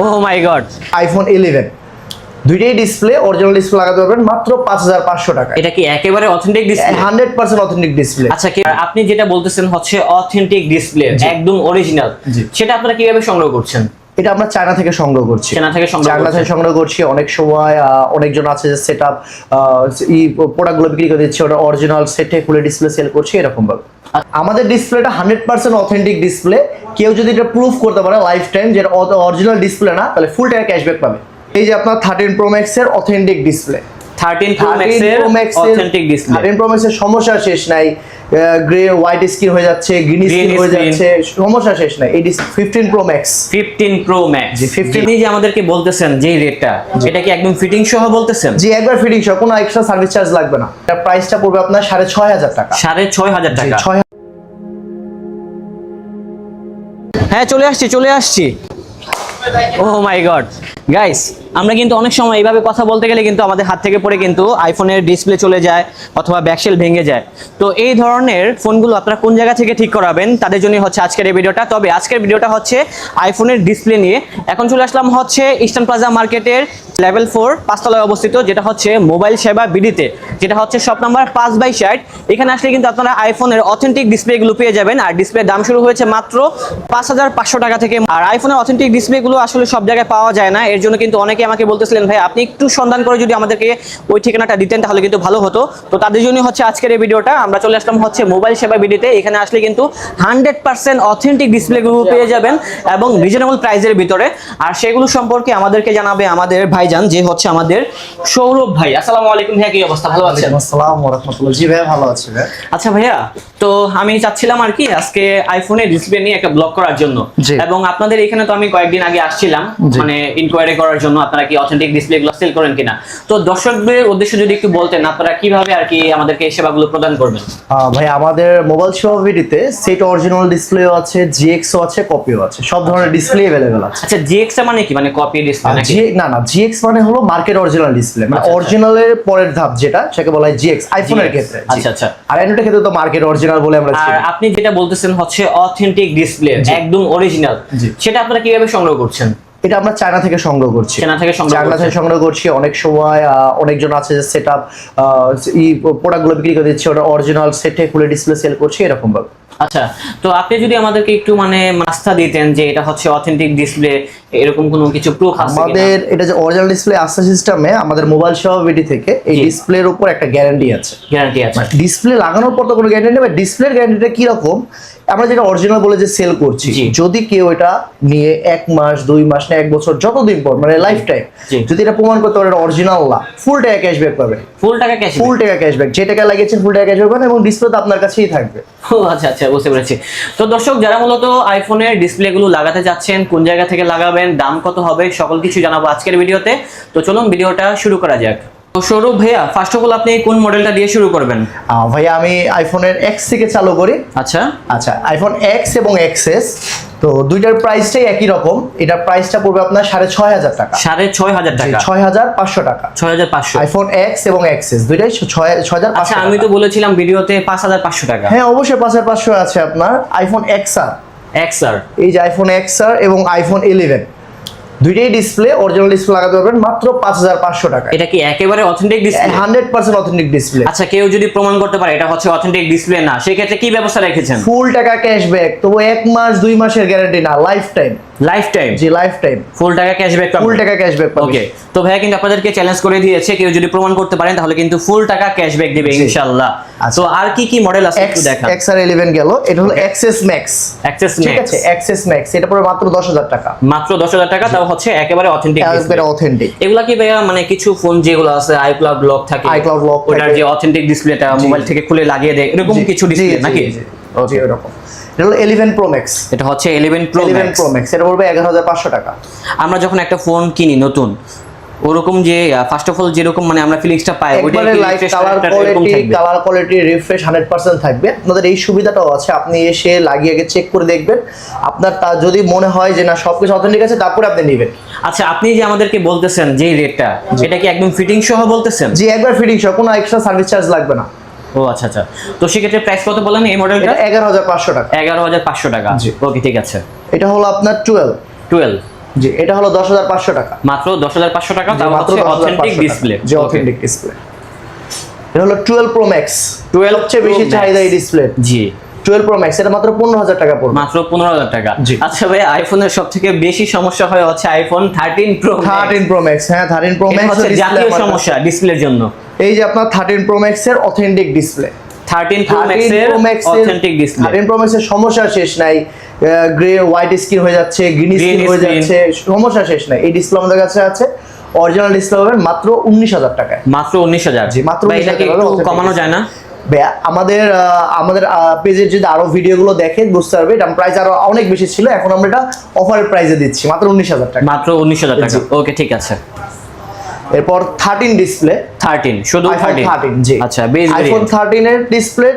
O my God iPhone eleven দুইটাই display original display লাগাতে পারবেন মাত্র পাঁচ হাজার পাঁচশো টাকা এটা কি একেবারে authentic display hundred percent authentic display আচ্ছা আপনি যেটা বলতেছেন হচ্ছে অথেন্টিক ডিসপ্লে একদম অরিজিনাল সেটা আপনারা কীভাবে সংগ্রহ করছেন? এটা আমরা চায়না থেকে সংগ্রহ করছি। চায়না থেকে সংগ্রহ চায়না থেকে সংগ্রহ করছি অনেক সময় অনেকজন আছে যে সেট আপ প্রোডাক্টগুলো বিক্রি করে দিচ্ছে ওটা অরিজিনাল সেটে খুলে ডিসপ্লে সেল করছি এরকম ভাবে আমাদের ডিসপ্লেটা হান্ড্রেড পার্সেন্ট অথেন্টিক ডিসপ্লে কেউ যদি এটা প্রুফ করতে পারে লাইফ টাইম যে অরিজিনাল ডিসপ্লে না তাহলে ফুল টাকা ক্যাশব্যাক পাবে। এই যে আপনার থার্টিন প্রো ম্যাক্সের অথেন্টিক ডিসপ্লে থার্টিন প্রো ম্যাক্সের অথেন্টিক ডিসপ্লে থার্টিন প্রো ম্যাক্সের সমস্যা শেষ নাই। গ্রে হোয়াইট স্ক্রিন হয়ে যাচ্ছে গ্রিন স্ক্রিন হয়ে। যাচ্ছে সমস্যা শেষ নাই। এই fifteen Pro Max fifteen Pro Max জি, 15 আপনি যে আমাদেরকে বলতেছেন যে রেটটা এটা কি একদম ফিটিং সহ বলতেছেন? জি একবার ফিটিং সহ কোনো এক্সট্রা সার্ভিস চার্জ লাগবে না। এটার প্রাইসটা পড়বে আপনার সাড়ে ছয় হাজার টাকা। সাড়ে ছয় হাজার জি, টাকা। হ্যাঁ চলে আসছি চলে আসছি। ও মাই গড গাইস আমরা কিন্তু অনেক সময় এইভাবে কথা বলতে গেলে কিন্তু আমাদের হাত থেকে পড়ে কিন্তু আইফোনের ডিসপ্লে চলে যায় অথবা ব্যাকশেল ভেঙে যায়। তো এই ধরনের ফোনগুলো আপনারা কোন জায়গা থেকে ঠিক করাবেন তাদের জন্য হচ্ছে আজকের এই ভিডিওটা। তবে আজকের ভিডিওটা হচ্ছে আইফোনের ডিসপ্লে নিয়ে। এখন চলে আসলাম হচ্ছে ইস্টার্ন প্লাজা মার্কেটের লেভেল ফোর পাঁচতলায় অবস্থিত, যেটা হচ্ছে মোবাইল সেবা বিডিতে, যেটা হচ্ছে শপ নাম্বার পাঁচ বাই ষাট। এখানে আসলে কিন্তু আপনারা আইফোনের অথেন্টিক ডিসপ্লেগুলো পেয়ে যাবেন। আর ডিসপ্লের দাম শুরু হয়েছে মাত্র পাঁচ হাজার পাঁচশো টাকা থেকে। আর আইফোনের অথেন্টিক ডিসপ্লেগুলো আসলে সব জায়গায় পাওয়া যায় না। এর জন্য কিন্তু অনেকে আমাকে বলতেছিলেন ভাই আপনি একটু সন্ধান করে যদি আমাদেরকে ওই ঠিকানাটা দিতেন তাহলে কিন্তু ভালো হতো। তো তাদের জন্য হচ্ছে আজকের এই ভিডিওটা। আমরা চলে আসলাম হচ্ছে মোবাইল সেবা বিডিতে। এখানে আসলে কিন্তু হান্ড্রেড পার্সেন্ট অথেন্টিক ডিসপ্লেগুলো পেয়ে যাবেন এবং রিজনেবল প্রাইসের ভিতরে। আর সেগুলো সম্পর্কে আমাদেরকে জানাবে আমাদের ভাইজান যে হচ্ছে আমাদের সৌরভ ভাই। আসসালামু আলাইকুম ভাইয়া কি অবস্থা? ভালো আছেন? আসসালাম ওয়া রাহমাতুল্লাহ জি ভাই ভালো আছি ভাই আচ্ছা ভাইয়া তো আমি চাচ্ছিলাম আর কি আজকে আইফোনের ডিসপ্লে নিয়ে একটা ব্লগ করার জন্য। এবং আপনাদের এখানে তো আমি কয়েকদিন আগে আসছিলাম মানে ইনকোয়ারি করার জন্য। আপনারা কি অথেন্টিক ডিসপ্লে গুলো সেল করেন কিনা তো দর্শকদের উদ্দেশ্যে যদি একটু বলতেন আপনারা কিভাবে আর কি আমাদেরকে এই সেবাগুলো প্রদান করবেন আহ, ভাই আমাদের মোবাইল শপ ভিডিতে সেট অরিজিনাল ডিসপ্লেও আছে জিএক্সও আছে কপিও আছে সব ধরনের ডিসপ্লে अवेलेबल আছে আচ্ছা জিএক্স মানে কি মানে কপি ডিসপ্লে আর নাকি জি না না জিএক্স মানে হলো মার্কেট অরিজিনাল ডিসপ্লে মানে আচ্ছা, আচ্ছা। অরিজিনালের পরের ধাপ যেটা সেটাকে বলা হয় জিএক্স আইফোনের GX ক্ষেত্রে জি। আচ্ছা, আচ্ছা। আর অ্যান্ড্রয়েডের ক্ষেত্রে তো মার্কেট অরিজিনাল বলে আমরা আর চিনি। আপনি যেটা বলতেছেন হচ্ছে অথেন্টিক ডিসপ্লে একদম অরিজিনাল জি। সেটা আপনারা কিভাবে সংগ্রহ করছেন এটা আমরা চায়না থেকে সংগ্রহ করছি। চায়না থেকে চায়না থেকে সংগ্রহ করছি অনেক সময় আহ, অনেকজন আছে যে সেট আপ এই প্রোডাক্টগুলো বিক্রি করে দিচ্ছে ওটা অরিজিনাল সেটে খুলে ডিসপ্লে সেল করছে এরকম ভাবে আচ্ছা তো আপনি যদি আমাদেরকে একটু মানে মাস্তা দিতেন যে এটা হচ্ছে অথেন্টিক ডিসপ্লে এরকম কোনো কিছু প্রুফ আছে আমাদের এটা যে অরিজিনাল ডিসপ্লে আসছে সিস্টেমে আমাদের মোবাইল সহবিটি থেকে এই ডিসপ্লের উপর একটা গ্যারান্টি আছে। গ্যারান্টি আছে। ডিসপ্লে লাগানোর পর তো কোনো গ্যারান্টি নেই ডিসপ্লের গ্যারান্টিটা কি রকম আমরা যেটা অরিজিনাল বলে যে সেল করছি। যদি কেউ এটা নিয়ে এক মাস দুই মাস না এক বছর যতদিন পর মানে লাইফ টাইম যদি এটা প্রমাণ করতে পারে অরিজিনাল না ফুল টাকা ক্যাশব্যাক পাবে। ফুল টাকা ক্যাশ ফুল টাকা ক্যাশব্যাক যে টাকা লাগিয়েছেন ফুল টাকা ক্যাশব্যাক পাবেন এবং ডিসপ্লে তো আপনার কাছেই থাকবে। ও আচ্ছা আচ্ছা বুঝতে পেরেছি। তো দর্শক যারা মূলত আইফোনের ডিসপ্লে গুলো লাগাতে যাচ্ছেন কোন জায়গা থেকে লাগাবেন দাম কত হবে সকল কিছু জানাব আজকের ভিডিওতে। তো চলুন ভিডিওটা শুরু করা যাক। তো সৌরভ ভাইয়া ফার্স্ট অফ অল আপনি কোন মডেলটা দিয়ে শুরু করবেন? ভাইয়া আমি আইফোনের এক্স থেকে চালু করি। আচ্ছা। আচ্ছা আইফোন এক্স এবং এক্সএস তো দুইটার প্রাইসটাই একই রকম। এটার প্রাইসটা পড়বে আপনার সাড়ে ছয় হাজার টাকা। সাড়ে ছয় হাজার টাকা? ছয় হাজার পাঁচশো টাকা। ছয় হাজার পাঁচশো। আইফোন এক্স এবং এক্সএস দুইটাই ছয় ছয় হাজার আচ্ছা আমি তো বলেছিলাম ভিডিওতে পাঁচ হাজার পাঁচশো টাকা। হ্যাঁ অবশ্যই পাঁচ হাজার পাঁচশো আছে আপনার। আইফোন এক্স আর এক্স আর এই যে আইফোন এক্স আর এবং আইফোন ইলেভেন দুইটাই ডিসপ্লে অরিজিনাল ডিসপ্লে লাগাতে পারবেন মাত্র পাঁচ হাজার পাঁচশো টাকা এটা কি একেবারে authentic display hundred percent authentic display আচ্ছা কেউ যদি প্রমাণ করতে পারে এটা হচ্ছে অথেন্টিক ডিসপ্লে না সেক্ষেত্রে কি ব্যবস্থা রেখেছেন? ফুল টাকা ক্যাশব্যাক তবু এক মাস দুই মাসের গ্যারান্টি না লাইফ টাইম লাইফ টাইম জি লাইফ টাইম ফুল টাকা ক্যাশব্যাক ফুল টাকা ক্যাশব্যাক ওকে তো ভাইয়া কিন্তু আপনাদেরকে চ্যালেঞ্জ করে দিয়েছে কেউ যদি প্রমাণ করতে পারেন তাহলে কিন্তু ফুল টাকা ক্যাশব্যাক দিবে ইনশাআল্লাহ আচ্ছা। তো আর কি কি মডেল আছে একটু আর ইলেভেন গেল এটা হলো এক্সএস ম্যাক্স ঠিক ম্যাক্স আছে এক্সএস ম্যাক্স এটা পড়বে মাত্র দশ হাজার টাকা। মাত্র দশ হাজার টাকা তাও হচ্ছে একেবারে অথেন্টিক একবারে অথেন্টিক এগুলা কি ভাইয়া মানে কিছু ফোন যেগুলো আছে আইক্লাউড লক থাকে iCloud lock ওটার যে অথেন্টিক ডিসপ্লেটা মোবাইল থেকে খুলে লাগিয়ে দেয় এরকম কিছু ডিসপ্লে নাকি? জি এরকম। এটা হলো ইলেভেন প্রো এটা হচ্ছে 11 Pro eleven Max Pro Max এটা পড়বে এগারো হাজার পাঁচশো টাকা। আমরা যখন একটা ফোন কিনি নতুন ওরকম যে ফার্স্ট অফ অল যেরকম মানে আমরা ফিলিংসটা পাই ওইটা colour quality colour quality refresh hundred percent থাকবে? আপনাদের এই সুবিধাটাও আছে আপনি এসে লাগিয়ে আগে চেক করে দেখবেন। আপনার তা যদি মনে হয় যে না সবকিছু অথেন্টিক আছে তারপরে আপনি নেবেন। আচ্ছা আপনি যে আমাদেরকে বলতেছেন যে রেটটা এটা কি একদম ফিটিং সহ বলতেছেন? জি একবার ফিটিং সহ কোনো এক্সট্রা সার্ভিস চার্জ লাগবে না। ও আচ্ছা আচ্ছা। তো সেক্ষেত্রে প্রাইস কত বলেন এই মডেলটা এগারো হাজার পাঁচশো টাকা। এগারো হাজার পাঁচশো টাকা। জি। ওকে ঠিক আছে। এটা হলো আপনার টুয়েলভ টুয়েলভ জি এটা হলো দশ হাজার পাঁচশো টাকা। মাত্র দশ হাজার পাঁচশো টাকা তার মাত্র অথেন্টিক ডিসপ্লে যে অথেন্টিক ডিসপ্লে এটা হলো টুয়েলভ প্রো ম্যাক্স 12 হচ্ছে বেশি চাহিদা এই ডিসপ্লে জি। টুয়েলভ প্রো ম্যাক্স এটা মাত্র পনেরো হাজার টাকা পড়বে। মাত্র পনেরো হাজার টাকা। জি। আচ্ছা ভাই আইফোনের সব থেকে বেশি সমস্যা হয় হচ্ছে iPhone thirteen Pro thirteen Pro Max হ্যাঁ থার্টিন প্রো ম্যাক্স জাতীয় সমস্যা ডিসপ্লের জন্য। এই যে আপনার থার্টিন প্রো ম্যাক্স এর authentic display thirteen Pro Max এর authentic display thirteen Pro Max এর সমস্যা শেষ নাই। গ্রে হোয়াইট স্ক্রিন হয়ে যাচ্ছে গ্রিন স্ক্রিন হয়ে যাচ্ছে সমস্যা শেষ নাই। এই ডিসপ্লে আমাদের কাছে আছে। অরিজিনাল ডিসপ্লে পাবেন মাত্র উনিশ হাজার টাকায়। মাত্র উনিশ হাজার। জি, মাত্র 19,000 টাকা কমানো যায় না? আমাদের আমাদের পেজের যদি আরও ভিডিওগুলো দেখেন বুঝতে পারবে এটা প্রাইস আরও অনেক বেশি ছিল। এখন আমরা এটা অফারের প্রাইসে দিচ্ছি মাত্র উনিশ হাজার টাকা। মাত্র উনিশ হাজার টাকা। ওকে ঠিক আছে। এরপর থার্টিন ডিসপ্লে থার্টিন শুধু থার্টিন জি। আচ্ছা আইফোন থার্টিন এর ডিসপ্লে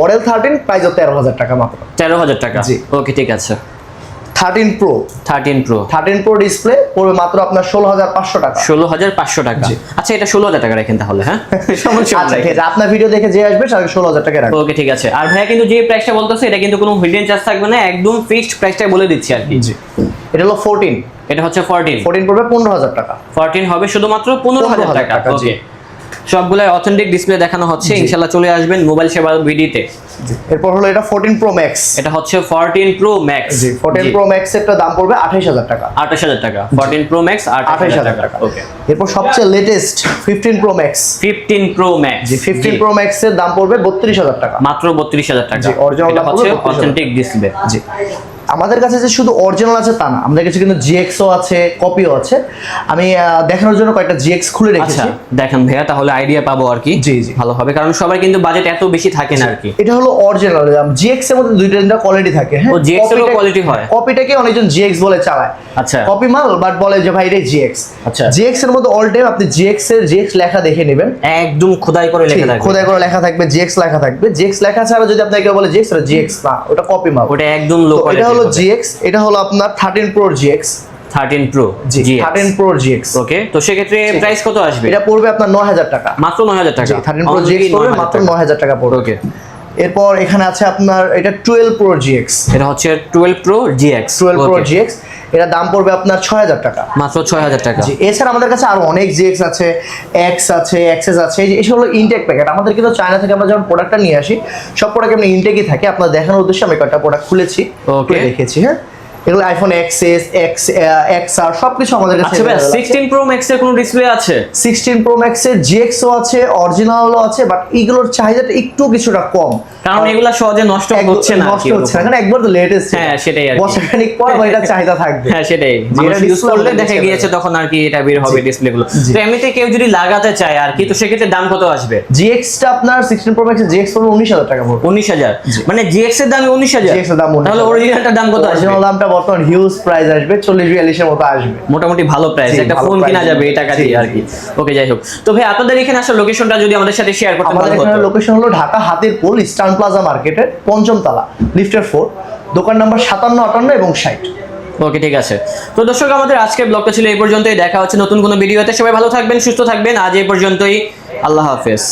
মডেল থার্টিন প্রাইস তেরো হাজার টাকা মাত্র। তেরো হাজার টাকা। জি। ওকে ঠিক আছে। Thirteen Pro thirteen Pro thirteen Pro display পড়বে মাত্র আপনার ষোলো হাজার পাঁচশো টাকা। ষোলো হাজার পাঁচশো টাকা। আচ্ছা এটা ষোলো হাজার টাকা রাখেন তাহলে হ্যাঁ? সমস্যা আচ্ছা ঠিক আছে। আপনার ভিডিও দেখে যে আসবে তাকে ষোলো হাজার টাকা রাখবে। ওকে ঠিক আছে। আর ভাইয়া কিন্তু যে প্রাইসটা বলতেছে এটা কিন্তু কোনো হিডেন চার্জ থাকবে না একদম ফিক্সড প্রাইসটাই বলে দিচ্ছি আর কি। এটা হলো ফোরটিন এটা হচ্ছে ফোরটিন ফোরটিন পড়বে পনেরো হাজার টাকা। ফোরটিন হবে শুধুমাত্র পনেরো হাজার 15,000 টাকা। টাকা, ওকে। সবগুলাই অথেন্টিক ডিসপ্লে দেখানো হচ্ছে জি। ইনশাল্লাহ চলে আসবেন মোবাইল সেবা ভিডিতে এরপর হলো এটা ফোরটিন প্রো ম্যাক্স এটা হচ্ছে ফোরটিন প্রো ম্যাক্স জি ফোরটিন প্রো ম্যাক্স এর দাম পড়বে আঠাইশ হাজার টাকা। আঠাশ হাজার টাকা। ফোরটিন প্রো ম্যাক্স আঠাশ আঠাইশ হাজার হাজার টাকা। টাকা। ওকে এরপর সবচেয়ে latest fifteen Pro Max fifteen Pro Max জি ফিফটিন প্রো ম্যাক্স এর দাম পড়বে বত্রিশ হাজার টাকা। মাত্র বত্রিশ হাজার টাকা। জি, এটা হচ্ছে অথেন্টিক ডিসপ্লে জি। আমাদের কাছে যে শুধু অরিজিনাল আছে তা না আমাদের কাছে কিন্তু জিএক্সও আছে কপিও আছে আমি দেখানোর জন্য কয়েকটা জিএক্স খুলে আচ্ছা রেখেছি দেখেন ভাইয়া তাহলে আইডিয়া পাবো আর কি জি, জি। ভালো হবে কারণ সবার কিন্তু বাজেট এত বেশি থাকে না আর কি এটা হলো অরিজিনাল জিএক্স এর মধ্যে দুইটা তিনটা কোয়ালিটি থাকে হ্যাঁ GX এরও quality হয়? কপিটাকে অনেকজন জিএক্স বলে চালায় আচ্ছা। কপি মাল বাট বলে যে ভাই এটা জিএক্স আচ্ছা। জিএক্স এর মধ্যে অল টাইম আপনি জিএক্স এর জিএক্স লেখা দেখে নেবেন একদম খোদাই করে লেখা থাকবে খোদাই করে লেখা থাকবে জিএক্স লেখা থাকবে জিএক্স লেখা ছাড়া যদি আপনাকে বলে জিএক্স এটা জিএক্স না ওটা কপি মাল ওটা একদম লো এটা হলো জিএক্স এটা হলো আপনার thirteen Pro GX thirteen Pro জি থার্টিন প্রো জিএক্স ওকে তো সেক্ষেত্রে প্রাইস কত আসবে? এটা পড়বে আপনার নয় হাজার টাকা। মাত্র নয় হাজার টাকা? থার্টিন প্রো GX জিএক্স পড়বে মাত্র টাকা। নয় হাজার টাকা পড়বে। ওকে এরপর এখানে আছে আপনার এটা টুয়েলভ প্রো জিএক্স এটা হচ্ছে twelve Pro GX twelve Pro GX এটা দাম পড়বে আপনার ছয় হাজার টাকা। মাত্র ছয় হাজার টাকা। জি এছাড়া আমাদের কাছে আরও অনেক জিএক্স আছে এক্স আছে এক্সেস আছে এই হলো ইনটেক প্যাকেট আমাদের কিন্তু চায়না থেকে আমরা যখন প্রোডাক্টটা নিয়ে আসি সব প্রোডাক্ট এমনি ইনটেকই থাকে। আপনার দেখানোর উদ্দেশ্যে আমি কয়েকটা প্রোডাক্ট খুলেছি ওকে দেখেছি রেখেছি হ্যাঁ? এগুলো আইফোন এক্সএস এক্স এক্স আর সবকিছু আমাদের কাছে আচ্ছা ভাই সিক্সটিন প্রো ম্যাক্স এর কোনো ডিসপ্লে আছে? সিক্সটিন প্রো ম্যাক্সের জিএক্সও আছে অরিজিনালও আছে বাট এগুলোর চাহিদাটা একটু কিছুটা কম। কারণ এগুলা সহজে নষ্ট হচ্ছে না নষ্ট হচ্ছে না কারণ একবার তো লেটেস্ট হ্যাঁ, সেটাই আর। বছরখানিক পর এটা চাহিদা থাকবে। হ্যাঁ সেটাই। যে মানুষ এটা ইউজ করলে দেখা গিয়েছে তখন আর কি এটা বের হবে ডিসপ্লে গুলো। তো এমনিতে কেউ যদি লাগাতে চায় আর কি তো সেক্ষেত্রে দাম কত আসবে? জিএক্সটা আপনার সিক্সটিন প্রো ম্যাক্সের জিএক্স পড়বে উনিশ হাজার টাকা পড়বে। উনিশ হাজার। মানে জিএক্স এর দাম উনিশ হাজার। GX এর দাম 19,000 তাহলে অরিজিনালটার দাম কত আসবে? অরিজিনাল দামটা বর্তমান হিউজ প্রাইস আসবে চল্লিশ বিয়াল্লিশের মতো আসবে। মোটামুটি ভালো প্রাইস একটা ফোন কিনা যাবে এই টাকা দিয়ে আর কি। ওকে যাই হোক। তো ভাই আপনাদের এখানে আসার লোকেশনটা যদি আমাদের সাথে শেয়ার করতে আমাদের এখানে লোকেশন হলো ঢাকা হাতির পোল ইস্টার্ন প্লাজা মার্কেটের পঞ্চম তলা লিফটের ফোর দোকান নাম্বার সাতান্ন আটান্ন এবং ষাট। ওকে ঠিক আছে। তো দর্শক আমাদের আজকের ব্লগটা ছিল এই পর্যন্তই। দেখা হচ্ছে নতুন কোনো ভিডিওতে সবাই ভালো থাকবেন সুস্থ থাকবেন। আজ এই পর্যন্তই। আল্লাহ হাফেজ।